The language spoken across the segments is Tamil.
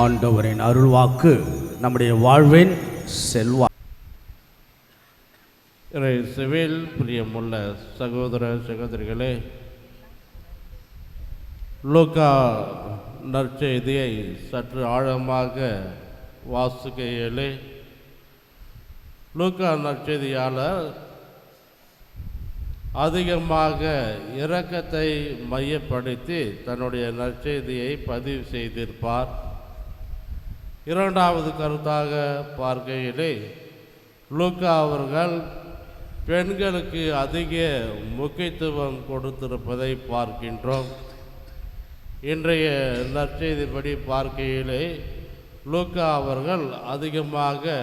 ஆண்டவரின் அருள்வாக்கு நம்முடைய வாழ்வின் செல்வா இறை சிவில் பிரியமுள்ள சகோதர சகோதரிகளே லோக்கா நற்செய்தியை சற்று ஆழமாக வாசிக்கையிலே லூக்கா நற்செய்தியாளர் அதிகமாக இரக்கத்தை மையப்படுத்தி தன்னுடைய நற்செய்தியை பதிவு செய்திருப்பார். இரண்டாவது கருத்தாக பார்க்கையிலே லூக்கா அவர்கள் பெண்களுக்கு அதிக முக்கியத்துவம் கொடுத்திருப்பதை பார்க்கின்றோம். இன்றைய நற்செய்திப்படி பார்க்கையிலே லூக்கா அவர்கள் அதிகமாக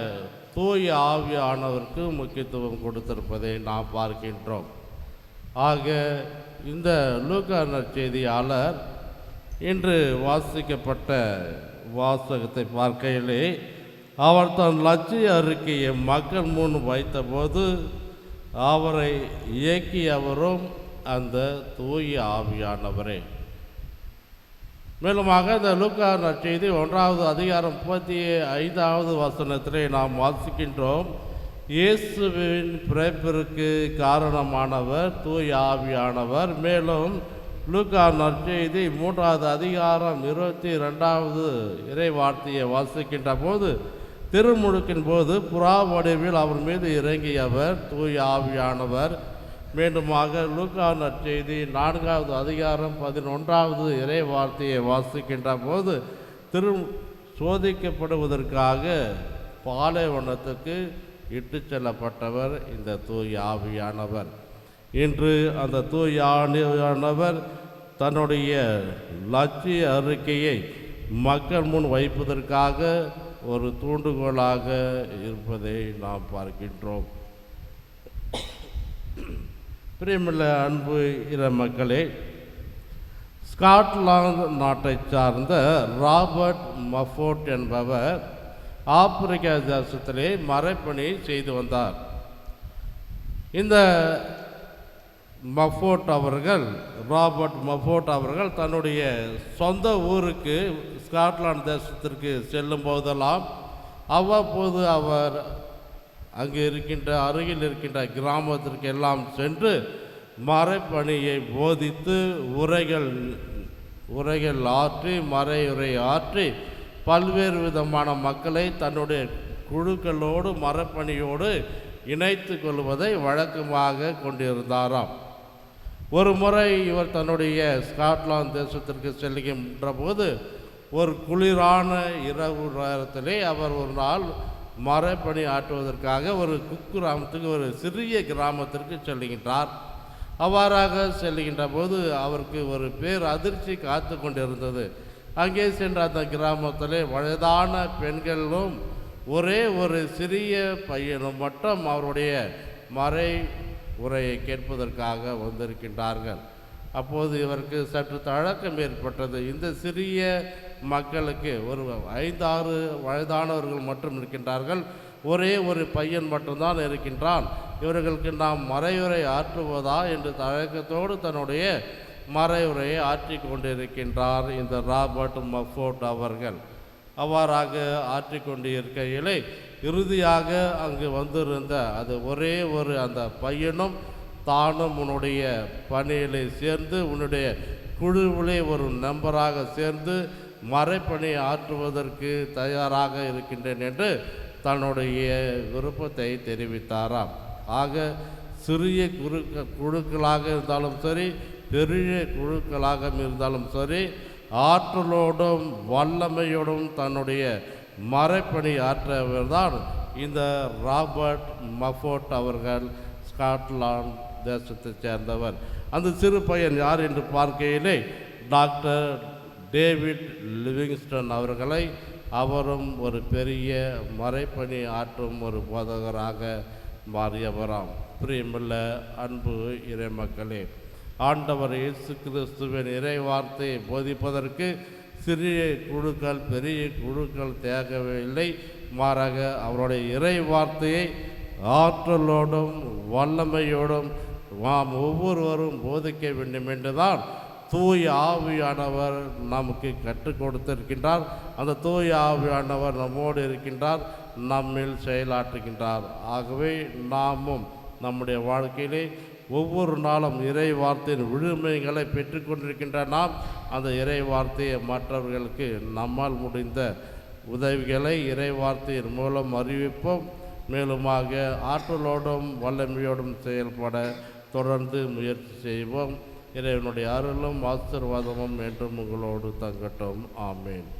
தூய ஆவியானவருக்கு முக்கியத்துவம் கொடுத்திருப்பதை நாம் பார்க்கின்றோம். ஆக இந்த லூக்கா நற்செய்தியாளர் இன்று வாசிக்கப்பட்ட வாசகத்தை பார்க்கையிலே அவர் தன் லட்சிய அறிக்கையை மக்கள் முன் வைத்தபோது அவரை இயக்கியவரும் அந்த தூய ஆவியானவரே. மேலுமாக இந்த லூக்கா நற்செய்தி ஒன்றாவது அதிகாரம் முப்பத்தி ஐந்தாவது வசனத்திலே நாம் வாசிக்கின்றோம். இயேசுவின் பிறப்பிற்கு காரணமானவர் தூய ஆவியானவர். மேலும் லூக்கா நற்செய்தி மூன்றாவது அதிகாரம் இருபத்தி ரெண்டாவது இறை வார்த்தையை வாசிக்கின்ற போது திருமுழுக்கின் போது புறா வடிவில் அவர் மீது இறங்கியவர் தூய ஆவியானவர். மீண்டுமாக லூக்கா நற்செய்தி நான்காவது அதிகாரம் பதினொன்றாவது இறை வார்த்தையை வாசிக்கின்ற போது திரு சோதிக்கப்படுவதற்காக பாலைவனத்துக்கு இட்டு செல்லப்பட்டவர் இந்த தூய் ஆவியானவர். இன்று அந்த தூய் ஆவியானவர் தன்னுடைய லட்சிய அறிக்கையை மக்கள் முன் வைப்பதற்காக ஒரு தூண்டுகோலாக இருப்பதை நாம் பார்க்கின்றோம். பிரியமுள்ள அன்பு இர மக்களே ஸ்காட்லாந்து நாட்டை சார்ந்த ராபர்ட் மஃபோர்ட் என்பவர் ஆப்பிரிக்கா தேசத்திலே மறைப்பணி செய்து வந்தார். இந்த மஃபோர்ட் அவர்கள் ராபர்ட் மஃபோர்ட் அவர்கள் தன்னுடைய சொந்த ஊருக்கு ஸ்காட்லாந்து தேசத்திற்கு செல்லும் போதெல்லாம் அவ்வப்போது அவர் அங்கு இருக்கின்ற அருகில் இருக்கின்ற கிராமத்திற்கு எல்லாம் சென்று மறைப்பணியை போதித்து உரைகள் உரைகள் ஆற்றி மறையுரை ஆற்றி பல்வேறு விதமான மக்களை தன்னுடைய குழுக்களோடு மரப்பணியோடு இணைத்து கொள்வதை வழக்கமாக கொண்டிருந்தாராம். ஒரு முறை இவர் தன்னுடைய ஸ்காட்லாந்து தேசத்திற்கு செல்கின்ற போது ஒரு குளிரான இரவு நேரத்திலே அவர் ஒரு நாள் மரப்பணி ஆற்றுவதற்காக ஒரு குக்கிராமத்துக்கு ஒரு சிறிய கிராமத்திற்கு செல்கின்றார். அவ்வாறாக செல்கின்ற போது அவருக்கு ஒரு பேர் அதிர்ச்சி காத்து கொண்டிருந்தது. அங்கே சென்ற அந்த கிராமத்திலே வயதான பெண்களும் ஒரே ஒரு சிறிய பையனும் மட்டும் அவருடைய மறை உரையை கேட்பதற்காக வந்திருக்கின்றார்கள். அப்போது இவருக்கு சற்று தழக்கம் ஏற்பட்டது. இந்த சிறிய மக்களுக்கு ஒரு ஐந்தாறு வயதானவர்கள் மட்டும் இருக்கின்றார்கள். ஒரே ஒரு பையன் மட்டும்தான் இருக்கின்றான். இவர்களுக்கு நாம் மறையுரை ஆற்றுவதா என்று தழக்கத்தோடு தன்னுடைய மறையுரையை ஆற்றி கொண்டிருக்கின்றார் இந்த ராபர்ட் மஃபோர்ட் அவர்கள். அவ்வாறாக ஆற்றிக்கொண்டு இருக்கையிலே இறுதியாக அங்கு வந்திருந்த அது ஒரே ஒரு அந்த பையனும் தானும் உன்னுடைய பணியிலே சேர்ந்து உன்னுடைய குழுவிலே ஒரு நம்பராக சேர்ந்து மறைப்பணி ஆற்றுவதற்கு தயாராக இருக்கின்றேன் என்று தன்னுடைய விருப்பத்தை தெரிவித்தாராம். ஆக சிறிய குறுக்க குழுக்களாக இருந்தாலும் சரி பெரிய குழுக்களாக இருந்தாலும் சரி ஆற்றலோடும் வல்லமையோடும் தன்னுடைய மறைப்பணி ஆற்றவர்தான் இந்த ராபர்ட் மஃபோர்ட் அவர்கள் ஸ்காட்லாந்து தேசத்தைச் சேர்ந்தவர். அந்த சிறு பையன் யார் என்று பார்க்கையிலே டாக்டர் டேவிட் லிவிங்ஸ்டன் அவர்களை அவரும் ஒரு பெரிய மறைப்பணி ஆற்றும் ஒரு போதகராக மாறியவராம். பிரியமுள்ள அன்பு இறைமக்களே ஆண்டவர் இயேசு கிறிஸ்துவின் இறை வார்த்தையை போதிப்பதற்கு சிறிய குழுக்கள் பெரிய குழுக்கள் தேவையில்லை மாறாக அவருடைய இறை வார்த்தையை ஆற்றலோடும் வல்லமையோடும் நாம் ஒவ்வொருவரும் போதிக்க வேண்டும் என்றுதான் தூய் ஆவியானவர் நமக்கு கற்றுக் கொடுத்திருக்கின்றார். அந்த தூய் ஆவியானவர் நம்மோடு இருக்கின்றார் நம்மில் செயலாற்றுகின்றார். ஆகவே நாமும் நம்முடைய வாழ்க்கையிலே ஒவ்வொரு நாளும் இறை வார்த்தையின் விழுமைகளை பெற்றுக்கொண்டிருக்கின்ற நாம் அந்த இறை வார்த்தையை மற்றவர்களுக்கு நம்மால் முடிந்த உதவிகளை இறை வார்த்தையின் மூலம் அறிவிப்போம். மேலுமாக ஆற்றலோடும் வல்லமையோடும் செயல்பட தொடர்ந்து முயற்சி செய்வோம். இறைவனுடைய அருளும் ஆசீர்வாதமும் என்றும் உங்களோடு தங்கட்டும். ஆமேன்.